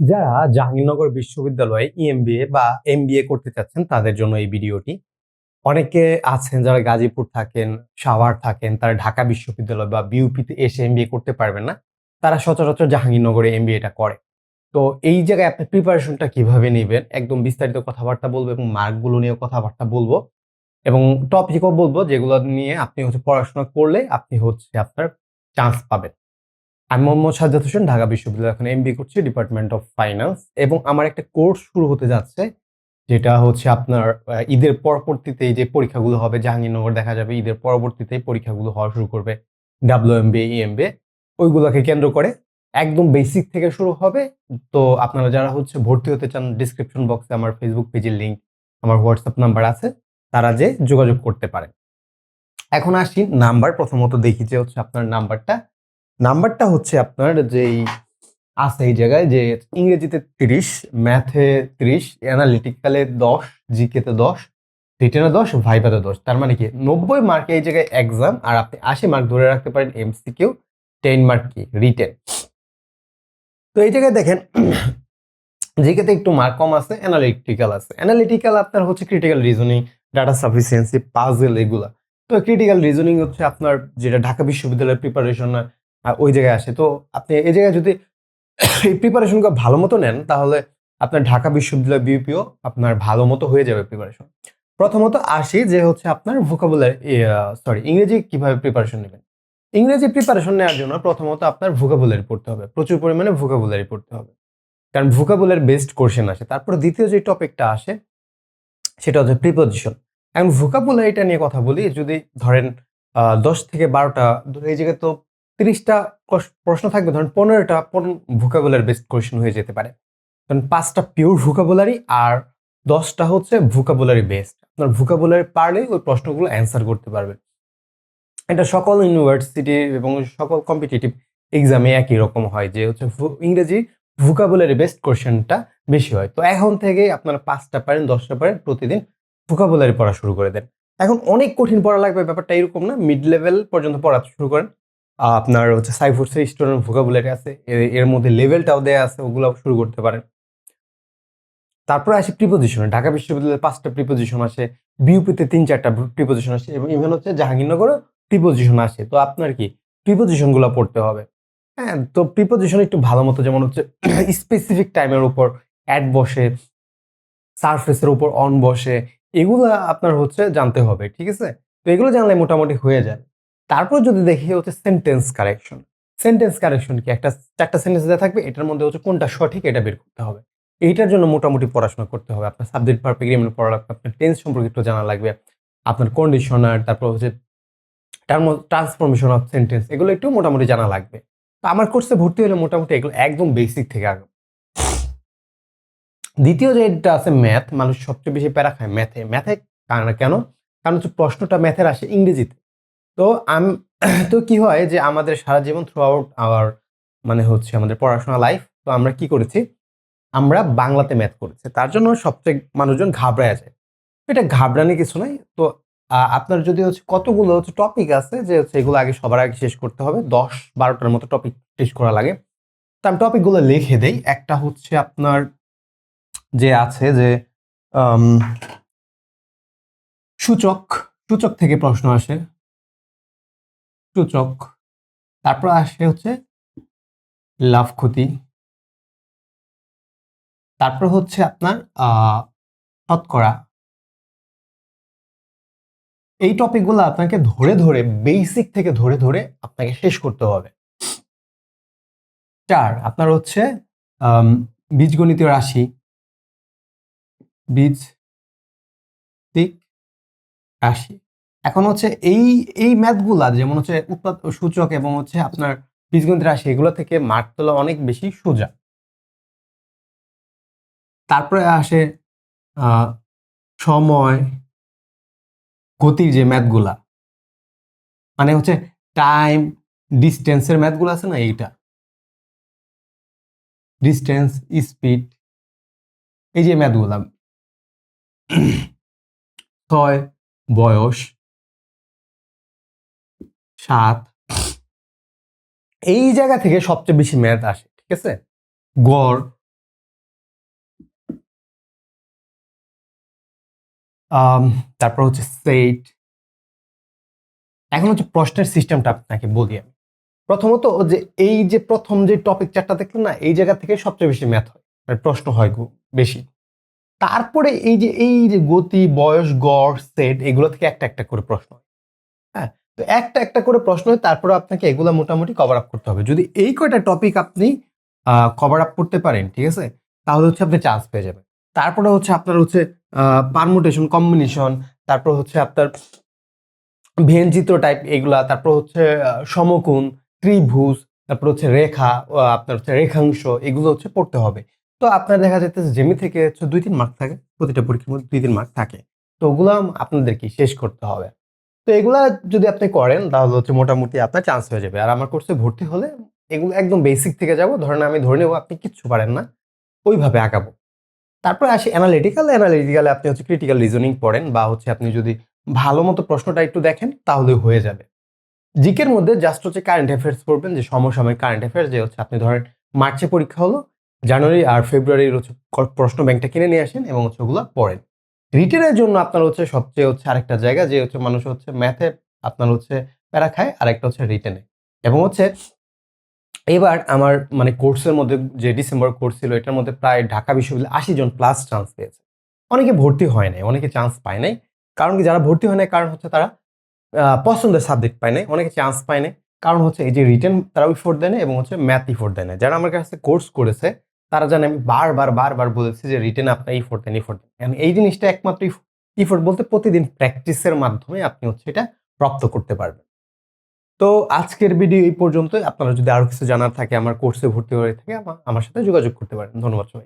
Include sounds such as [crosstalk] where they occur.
যারা জাহাঙ্গীরনগর বিশ্ববিদ্যালয়ে ইএমবিএ বা এমবিএ করতে চাচ্ছেন, তাদের জন্য এই ভিডিওটি। অনেকে আছেন যারা গাজীপুর থাকেন, সাভার থাকেন, তারা ঢাকা বিশ্ববিদ্যালয় বা বিউপিতে এসে এমবিএ করতে পারবেন না। তারা সচরাচর জাহাঙ্গীরনগরে এমবিএটা করে। তো এই জায়গায় আপনি প্রিপারেশনটা কীভাবে নেবেন? একদম বিস্তারিত কথাবার্তা বলব এবং মার্কগুলো নিয়ে কথাবার্তা বলব। এবং টপিকও বলব যেগুলো নিয়ে আপনি হচ্ছে পড়াশোনা করলে আপনি হচ্ছে আপনার চান্স পাবেন। আমি মোহাম্মদ সাজ্জাদ হোসেন, ঢাকা বিশ্ববিদ্যালয় এখন এমবি করছি ডিপার্টমেন্ট অফ ফাইন্যান্স এবং আমার একটা কোর্স শুরু হতে যাচ্ছে, যেটা হচ্ছে আপনার ঈদের পরবর্তীতে যে পরীক্ষাগুলো হবে, জাহাঙ্গীরনগর দেখা যাবে, ঈদের পরবর্তীতে পরীক্ষাগুলো হওয়া শুরু করবে ডাব্লিউ এম বি ইএমবি ওইগুলোকে কেন্দ্র করে একদম বেসিক থেকে শুরু হবে। তো আপনারা যারা হচ্ছে ভর্তি হতে চান ডিসক্রিপশন বক্সে আমার ফেসবুক পেজের লিঙ্ক আমার হোয়াটসঅ্যাপ নাম্বার আছে, তারা যে যোগাযোগ করতে পারেন। এখন আসি নাম্বার প্রথমত দেখি যে হচ্ছে আপনার নাম্বারটা নাম্বারটা হচ্ছে আপনার যেই আছে এই জায়গায় যে ইংরেজিতে তিরিশ, ম্যাথে তিরিশ, অ্যানালিটিক্যালে দশ, জিকেতে দশ রিটেনে দশ ভাইভাতে দশ। তার মানে কি, নব্বই মার্কে এই জায়গায় এক্সাম আর আপনি আশি মার্ক ধরে রাখতে পারেন এমসিকিউ টেন মার্ক কি রিটেন তো এই জায়গায় দেখেন, জিকেতে একটু মার্ক কম আছে অ্যানালিটিক্যাল আছে। অ্যানালিটিক্যাল আপনার হচ্ছে critical reasoning data sufficiency puzzle এগুলা। তো ক্রিটিক্যাল রিজনিং হচ্ছে আপনার যেটা ঢাকা বিশ্ববিদ্যালয়ের প্রিপারেশন ওই জায়গায় আসে। তো আপনি এই জায়গায় যদি [coughs] এই প্রিপারেশনকে ভালো মতো নেন, তাহলে আপনার ঢাকা বিশ্ববিদ্যালয় বিউপিও আপনার ভালো মতো হয়ে যাবে প্রিপারেশন প্রথমত আসি যে হচ্ছে আপনার ভোকাবুলারি সরি ইংরেজি কীভাবে প্রিপারেশন নেবেন? ইংরেজি প্রিপারেশন নেওয়ার জন্য প্রথমত আপনার ভোকাবুলারি পড়তে হবে। প্রচুর পরিমাণে ভোকাবুলারি পড়তে হবে। কারণ ভোকাবুলারি বেস্ট কোশ্চেন আসে। তারপর দ্বিতীয় যে টপিকটা আসে, সেটা হচ্ছে প্রিপোজিশন এখন ভোকাবুলারিটা নিয়ে কথা বলি, যদি ধরেন দশ থেকে বারোটা এই জায়গায় তো তিরিশটা প্রশ্ন থাকবে। ধরুন পনেরোটা ভোকাবুলারি বেস্ট কোয়েশ্চেন হয়ে যেতে পারে। কারণ পাঁচটা পিওর ভোকাবুলারি আর দশটা হচ্ছে ভোকাবুলারি বেস্ট আপনার ভোকাবুলারি পারলে ওই প্রশ্নগুলো অ্যান্সার করতে পারবেন। এটা সকল ইউনিভার্সিটি এবং সকল কম্পিটিটিভ এক্সামে একই রকম হয় যে হচ্ছে ইংরেজি ভোকাবুলারি বেস্ট কোশ্চেনটা বেশি হয়। তো এখন থেকে আপনারা পাঁচটা পারেন, দশটা পারেন, প্রতিদিন ভোকাবুলারি পড়া শুরু করে দেন। এখন অনেক কঠিন পড়া লাগবে, ব্যাপারটা এরকম না। মিড লেভেল পর্যন্ত পড়া শুরু করেন। আপনার হচ্ছে সাইফোর্সের স্টুডেন্ট ভোকাবুলারি আছে, এর মধ্যে লেভেলটাও দেয়া আছে ওগুলো শুরু করতে পারেন। তারপরে আসে প্রিপোজিশনে ঢাকা বিশ্ববিদ্যালয়ের পাঁচটা প্রিপোজিশন আসে বিউপিতে তিন চারটা প্রিপোজিশন আসে এবং ইভেন হচ্ছে জাহাঙ্গীরনগরও প্রিপোজিশন আসে। তো আপনার কি প্রিপোজিশনগুলো পড়তে হবে। হ্যাঁ তো প্রিপোজিশন একটু ভালো মতো যেমন হচ্ছে [clears throat] স্পেসিফিক টাইমের উপর অ্যাড বসে সারফেসের উপর অন বসে, এগুলো আপনার হচ্ছে জানতে হবে, ঠিক আছে? তো এগুলো জানলে মোটামুটি হয়ে যায়। তারপর যদি দেখি হচ্ছে সেন্টেন্স কারেকশন সেন্টেন্স কারেকশন কি? একটা, চারটা সেন্টেন্স দেওয়া থাকবে, এটার মধ্যে হচ্ছে কোনটা সঠিক এটা বের করতে হবে। এইটার জন্য মোটামুটি পড়াশোনা করতে হবে। আপনার সাবজেক্ট পারফেক্ট এগ্রিমেন্ট পড়া লাগবে, আপনার টেন্স সম্পর্কে একটু জানা লাগবে, আপনার কন্ডিশনার তারপর হচ্ছে টার্ম ট্রান্সফরমেশন অফ সেন্টেন্স এগুলো একটু মোটামুটি জানা লাগবে। তো আমার কোর্সে ভর্তি হলে মোটামুটি এগুলো একদম বেসিক থেকে আগে দ্বিতীয় যেটা আছে ম্যাথ মানুষ সবচেয়ে বেশি প্যারা খায় ম্যাথে ম্যাথে কেন? কারণ হচ্ছে প্রশ্নটা ম্যাথের আসে ইংরেজিতে। তো আম, [clears throat] তো কি হয় যে আমাদের সারা জীবন থ্রু আউট আওয়ার মানে হচ্ছে আমাদের পড়াশোনা লাইফ তো আমরা কি করেছি? আমরা বাংলাতে ম্যাথ করেছি। তার জন্য সবচেয়ে মানুষজন ঘাবড়ায় যায়। এটা ঘাবড়ানি কিছু নাই। তো আপনার যদি হচ্ছে কতগুলো হচ্ছে টপিক আছে যে হচ্ছে এগুলো আগে সবার আগে শেষ করতে হবে, দশ বারোটার মতো টপিক শেষ করা লাগে। তো আমি টপিকগুলো লিখে দেই। একটা হচ্ছে আপনার যে আছে যে সূচক সূচক থেকে প্রশ্ন আসে। সূচক তারপর আসে হচ্ছে লাভ ক্ষতি। তারপর হচ্ছে আপনার শতকরা। এই টপিকগুলো আপনাকে ধরে ধরে বেসিক থেকে ধরে ধরে আপনাকে শেষ করতে হবে। চার, আপনার হচ্ছে বীজগণিতীয় রাশি। বীজ রাশি। এখন হচ্ছে এই এই ম্যাথগুলা, যেমন হচ্ছে উৎপাদ, সূচক এবং হচ্ছে আপনার বীজগণিত রাশি, এগুলো থেকে মার্ক তোলা অনেক বেশি সোজা। তারপরে আসে সময়, গতির যে ম্যাথগুলা। মানে হচ্ছে টাইম, ডিস্টেন্সের ম্যাথগুলো আছে না এইটা? ডিস্টেন্স, স্পিড, এই যে ম্যাথগুলা। ছয়, বয়স। সাত। এই জায়গা থেকে সবচেয়ে বেশি ম্যাথ আসে, ঠিক আছে? গড়। তারপর হচ্ছে সেট এখন হচ্ছে প্রশ্নের সিস্টেমটা আপনাকে বলি আমি। প্রথমত যে এই যে প্রথম যে টপিক চারটা দেখলেন না, এই জায়গা থেকে সবচেয়ে বেশি ম্যাথ হয়। মানে প্রশ্ন হয় বেশি। তারপরে এই যে এই যে গতি, বয়স, গড় সেট এগুলো থেকে একটা একটা করে প্রশ্ন হয়। তো একটা একটা করে প্রশ্ন হয় তারপরে আপনাকে এগুলো মোটামুটি কভার আপ করতে হবে। যদি এই কয়টা টপিক আপনি কভার আপ করতে পারেন, ঠিক আছে? তাহলে হচ্ছে আপনি চান্স পেয়ে যাবেন। তারপরে হচ্ছে আপনার হচ্ছে পারমুটেশন কম্বিনেশন তারপর হচ্ছে আপনার ভেনচিত্র টাইপ এগুলা, তারপর হচ্ছে সমকোণ, ত্রিভুজ, তারপর হচ্ছে রেখা আপনার হচ্ছে রেখাংশ, এগুলো হচ্ছে পড়তে হবে। তো আপনার দেখা যাচ্ছে জেমি থেকে হচ্ছে দুই, তিন মার্ক থাকে, প্রতিটা পরীক্ষার মধ্যে দুই, তিন মার্ক থাকে। তো ওগুলো আপনাদেরকে শেষ করতে হবে। তো এগুলা যদি আপনি করেন, তাহলে হচ্ছে মোটামুটি আপনার চান্স হয়ে যাবে। আর আমার কোর্সে ভর্তি হলে এগুলো একদম বেসিক থেকে যাব। ধরেন আমি ধরে নেব, আপনি কিচ্ছু পারেন না। ওইভাবে আঁকাবো তারপরে আসি অ্যানালিটিক্যাল অ্যানালিটিক্যালে আপনি হচ্ছে ক্রিটিক্যাল রিজনিং পড়েন বা হচ্ছে আপনি যদি ভালো মতো প্রশ্নটা একটু দেখেন, তাহলে হয়ে যাবে। জিকের মধ্যে জাস্ট হচ্ছে কারেন্ট অ্যাফেয়ার্স পড়বেন, যে সমসাময়িক কারেন্ট অ্যাফেয়ার্স যে হচ্ছে আপনি ধরেন মার্চে পরীক্ষা হলো, জানুয়ারি আর ফেব্রুয়ারির হচ্ছে প্রশ্ন ব্যাংকটা কিনে নিয়ে আসেন এবং হচ্ছে ওগুলো পড়েন। রিটেনের জন্য আপনার হচ্ছে সবচেয়ে হচ্ছে আরেকটা জায়গা, যে হচ্ছে মানুষ হচ্ছে ম্যাথে আপনার হচ্ছে প্যারা খায় আর একটা হচ্ছে রিটেনে। এবং হচ্ছে এবার আমার মানে কোর্সের মধ্যে যে ডিসেম্বর কোর্স ছিল, এটার মধ্যে প্রায় ঢাকা বিশ্ববিদ্যালয়ে আশি জন প্লাস চান্স পেয়েছে। অনেকে ভর্তি হয় নাই, অনেকে চান্স পায় নাই। কারণ কি, যারা ভর্তি হয় নাই, কারণ হচ্ছে তারা পছন্দের সাবজেক্ট পায় নাই, অনেকে চান্স পায় নাই। কারণ হচ্ছে এই যে রিটেন তারা ইফোর্ট দেয় না এবং হচ্ছে ম্যাথ ইফোর্ট দেয় না যারা আমার কাছে কোর্স করেছে তারা জানে, আমি বারবার বারবার বলেছি যে রিটেন আপনার effort then E then And এই জিনিসটা একমাত্র ই ইফোর্ট বলতে প্রতিদিন প্র্যাকটিসের মাধ্যমে আপনি হচ্ছে এটা প্রাপ্ত করতে পারবেন। তো আজকের ভিডিও এই পর্যন্তই। আপনারা যদি আরও কিছু জানার থাকে, আমার কোর্সে ভর্তি হয়ে থাকে, আমা- আমার সাথে যোগাযোগ করতে পারেন। ধন্যবাদ সবাই